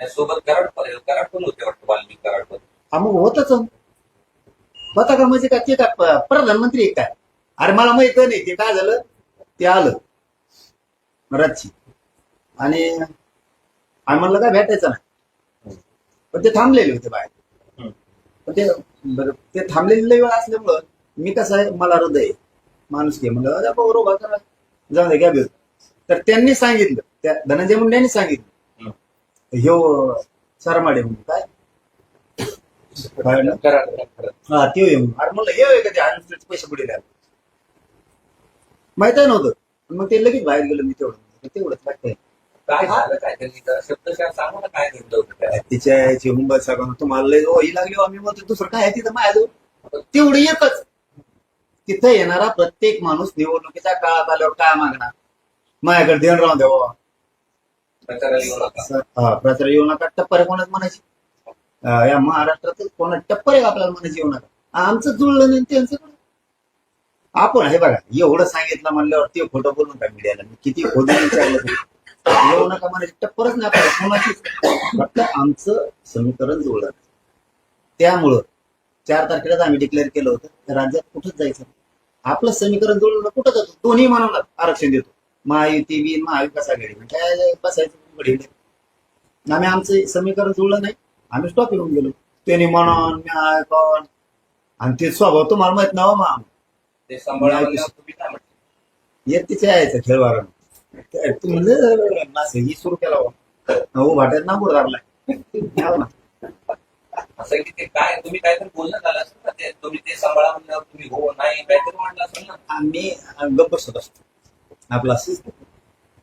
त्यासोबत कराड कराड पण होते वाटतं वाल्मिक कराड पण हा मग होतच. होता का म्हणजे काय? ते प- प्रधानमंत्री आहे काय? अरे मला माहीत नाही ते काय झालं? ते आलं. रातची आणि आम्ही म्हणलं काय भेटायचं नाही. पण ते थांबलेले होते बाहेर. हम्म. पण ते बरं ते थांबलेले लई वेळ असल्यामुळं मी कसं आहे मला हृदय आहे. माणूस घे म्हणलं अरे करा. जाऊ दे घ्या तर त्यांनी सांगितलं त्या धनंजय मुंडे यांनी सांगितलं. ह्यो सरमाडे म्हणून काय? कराड हा ते होय म्हणून. अरे म्हणलं हे होय का ते पैसे पुढे द्या माहीत नव्हतं. पण मग ते लगेच बाहेर गेलो मी तेवढं. तेवढंच लागतंय काय झालं काय त्यांनी जरा शब्दशः सांगू ना काय घडलं होतं काय तिच्या याची मुंबई सगळं तुम्हाला लय ओही लागली हो, आम्ही म्हणतो दुसरं काय आहे तिथं माझ्याजवळ? तेवढं एकच. तिथं येणारा प्रत्येक माणूस निवडणुकीच्या काळात आल्यावर काय मागणार? माझ्याकडे देण राहून द्यावं हा प्रचार येऊ नका. टप्पर कोणाच म्हणायची? या महाराष्ट्रात कोणा टप्पर आहे आपल्याला म्हणायची येऊ नका. आमचं जुळलं नाही त्यांचं आपण हे बघा एवढं सांगितलं म्हणल्यावर ते खोटं बोलून का मीडियाला. मी किती खोदून विचारलं येऊ नका म्हणायची टप्परच नाही आपल्याला कोणाचीच. फक्त आमचं समीकरण जुळलं त्यामुळं चार तारखेलाच आम्ही डिक्लेअर केलं होतं त्या राज्यात कुठंच जायचं आपलं समीकरण जुळलं कुठं जातो? दोन्ही म्हणून आरक्षण देतो. महायुती बी महाविकास आघाडी. काय बसायचं? घडीला आम्ही आमचं समीकरण जुळलं नाही. आम्ही स्टॉप येऊन गेलो. त्यांनी म्हणून न्याय कोण? आणि ते स्वभाव तुम्हाला माहीत नाव मग ते सांभाळा म्हणल्यावर तुम्ही काय म्हटलं येत तिचे यायचं खेळवारण तू म्हणजे नासे ही सुरू केला हो. भाट्यात ना बुड ना. असं की ते काय तुम्ही काहीतरी बोलणं झालं असेल ना ते तुम्ही ते सांभाळा म्हणल्यावर तुम्ही हो नाही काहीतरी म्हटलं असेल ना. आम्ही गप्प बसत असतो. आपला असंच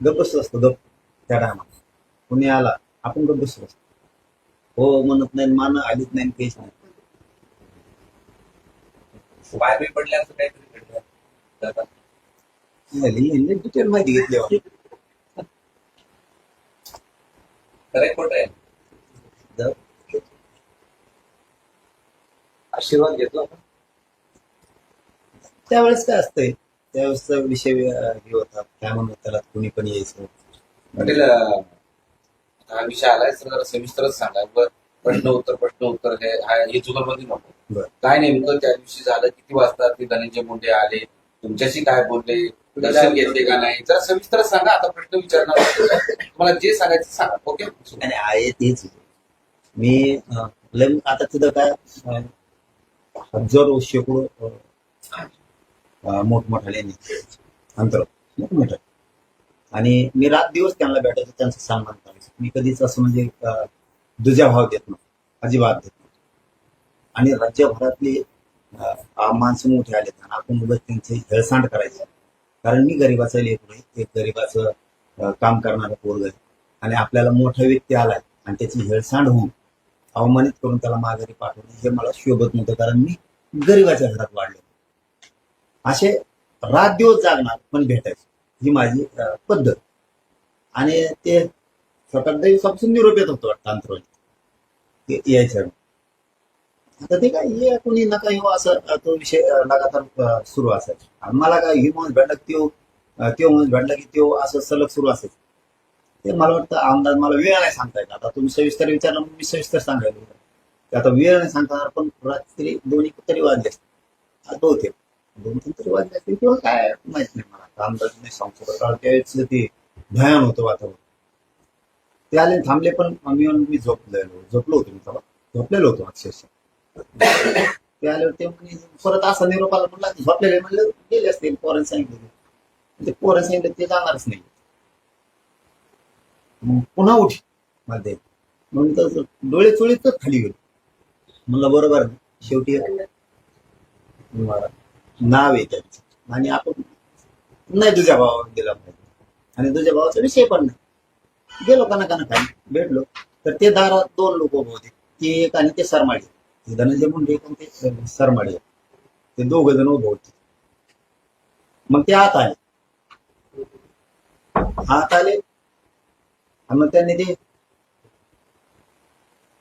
बसत असतो गप्प. त्या टायमात कुणी आला आपण बसत असतो. हो म्हणत नाही मान आलीच नाही काहीच नाही. बाहेर बी पडले असं काहीतरी डिटेल माहिती घेतली. खरं खोटं आहे. आशीर्वाद घेतला त्यावेळेस काय असतंय? त्यावेळेसचा विषय हे होता. काय म्हणतात त्याला? कुणी पण यायचं. पाटील आता हा विषय आलाय तर जरा सविस्तरच सांगा बर प्रश्न उत्तर प्रश्न उत्तर हे हा- जुगलबंदी नको. काय नेमकं त्या दिवशी झालं? किती वाजता ते धनंजय मुंडे आले? तुमच्याशी काय बोलले? दर्शन घेतले का नाही? जरा सविस्तर सांगा. आता प्रश्न विचारणार. तुम्हाला जे सांगायचं सांगा. ओके? आणि आहे तेच. मी आता तिथं काय हजारो शेकडो मोठमोठ्या अं, अंतर मोठमोठ्या. आणि मी रात दिवस त्यांना भेटायचं त्यांचा सन्मान करायचं मी कधीच असं म्हणजे दुजा भाव देत नाही अजिबात देत नाही आणि राज्यभरातली माणसं मोठे आले आणि आपण मुलं त्यांचे हेळसांड करायचं. कारण मी गरीबाचा लेकरू एक गरीबाचं काम करणारा पोरग आहे. आणि आपल्याला मोठा व्यक्ती आलाय आणि त्याची हेळसांड होऊन अवमानित करून त्याला माघारी पाठवणे हे मला शोभत नव्हतं. कारण मी गरिबाच्या घरात वाढलो. असे रात दिवस जागणार पण भेटायचं. ही माझी पद्धत. आणि ते सतत दिवसापासून निरोप येत होतो वाटतं अंतरोली ते यायचं आता ते काय हे कोणी नका येऊ असं तो विषय लगातार सुरू असायचा. आणि मला काय ही माणूस भेटला की त्यो त्यो माणूस भेटला की त्यो असं सलग सुरू असायचं. ते मला वाटतं अंदाज मला वेळ नाही सांगता येत. आता तुम्ही सविस्तर विचारलं मी सविस्तर सांगायला ते आता वेळ नाही सांगता येणार पण रात्री दोन्ही तरी वाजले असते आता होते. दोन तीन तरी वाजले किंवा काय माहीत नाही मला आता अंदाज नाही कारण त्यावेळेस ते भयान होतं वातावरण ते आले आणि थांबले पण मी मी झोपलेलो झोपलो होतो मी तेव्हा झोपलेलो होतो अक्षरशः ते आल्यावर ते म्हणे, परत असा निरोप आला म्हणला झोपलेले म्हणलं गेले असतील पोरांनी सांगितलं ते पोरांनी सांगितलं ते जाणारच नाही मग पुन्हा उठमध्ये मग तर डोळे चोळीतच खाली गेलो म्हणलं बरोबर शेवटी महाराज नाव आहे त्यांचं. आणि आपण नाही तुझ्या भावावर गेला पाहिजे आणि तुझ्या भावाचा विषय पण नाही. गेलो का ना खाली भेटलो. तर ते दारात दोन लोक उभे होते. ते एक आणि ते सरमाडी. ते धनंजय मुंडे पण ते सरमाडी. ते दोघ जण उभे होते. मग ते आत आले. आत आले. आणि मग त्यांनी ते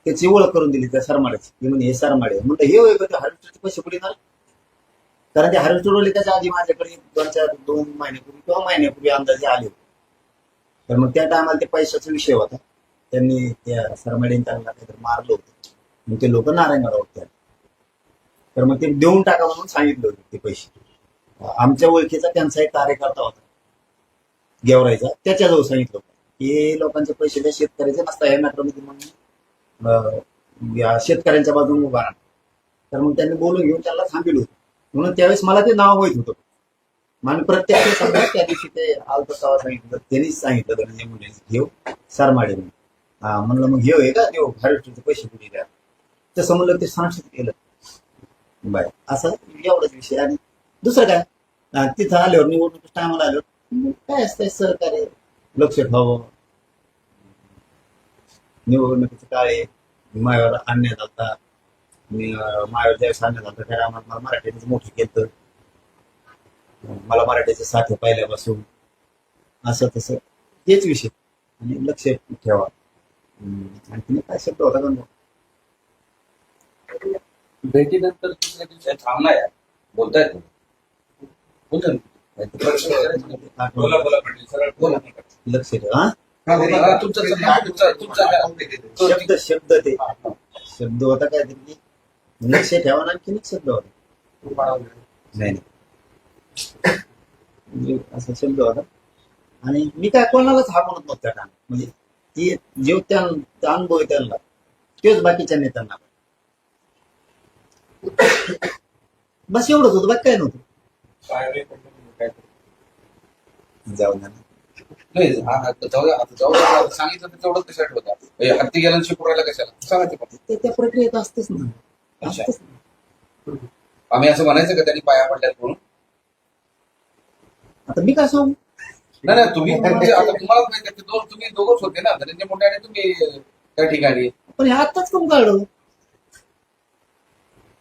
त्याची ओळख करून दिली त्या सरमाड्याची. म्हणजे हे सरमाडे. म्हणलं हे होय का? ते पैसे कुठे ना कारण ते हार्वेस्टर त्याच्या आधी माझ्याकडे दोन चार दोन महिन्यापूर्वी किंवा महिन्यापूर्वी अंदाजे आले होते. तर मग त्या टायमाला ते पैशाचा विषय होता. त्यांनी त्या सरमाडीने त्यांना काहीतरी मारलं होतं. मग ते लोक नारायणगाव होते. तर मग ते देऊन टाका म्हणून सांगितलं होतं ते पैसे. आमच्या ओळखीचा त्यांचा एक कार्यकर्ता होता. गेवरायचा त्याच्याजवळ सांगितलं होतं. की लोकांचे पैसे त्या शेतकऱ्याचे नसता या मॅटरमध्ये म्हणून अं, या शेतकऱ्यांच्या बाजूने उभा राहणार तर मग त्यांनी बोलून घेऊन त्यांना थांबिल होतं. म्हणून त्यावेळेस मला ते नाव माहीत होतं आणि प्रत्यक्ष सांगा त्या दिवशी ते आलत तेव्हा सांगितलं त्यांनीच सांगितलं धनंजय मुंडे घेऊ सरमाडे म्हणून. हा म्हणलं मग घेऊ हे का? देऊ हॅरिस्टरचे पैसे कुठे द्या? तसं म्हणलं ते सांगितलं केलं. बाय. असं एवढाच विषय. आणि दुसरं काय? तिथं आल्यावर निवडणूक टायमाला आल्यावर काय असतंय सहकार्य लक्ष ठेवावं. निवडणुकीचे काळे मायावर आणण्यात आता मी अं, मायावर ज्यावेळेस आणण्यात आलं त्या टायमाला मला मराठीच मोठं केलं. मला मराठीचे साथे पहिल्यापासून. असं तसं हेच विषय. आणि लक्ष ठेवा. आणखी काय शब्द होता का? भेटीनंतर दुसऱ्या दिवशी थांबणार आहे बोलतायत बोलतो ना. प्रश्न विचारायचे ना. बोला बोला पाटील सरळ बोला. लक्ष ठेवा तुमचं शब्द शब्द ते. शब्द होता काय तरी लक्ष ठेवा ना एक शब्द होता नाही म्हणजे असा शब्द होता. आणि मी काय कोणालाच हा म्हणत नव्हता का म्हणजे ती जेव त्या अनुभव आहे त्यांना तेच बाकीच्या नेत्यांना. बस एवढंच होतं बाकी काय नव्हतं. जाऊ द्या ना. नाही हा, आता जाऊ द्या, आता जाऊ द्या. आता सांगितलं तर तेवढंच कशा ठेवता हे हत्ती गेला शिकवरायला कशाला? सांगा ते पण. ते त्या प्रक्रियेत असतेच ना. अच्छा. आम्ही असं म्हणायचं का त्यांनी पाया पडल्यात म्हणून? आता मी काय सांगू? नाही नाही तुम्ही म्हणजे आता तुम्हाला माहिती आहे, ते दोन तुम्ही दोघंच होते ना धनंजय मुंडे आणि तुम्ही त्या ठिकाणी. पण हे आत्ताच करून काढलं?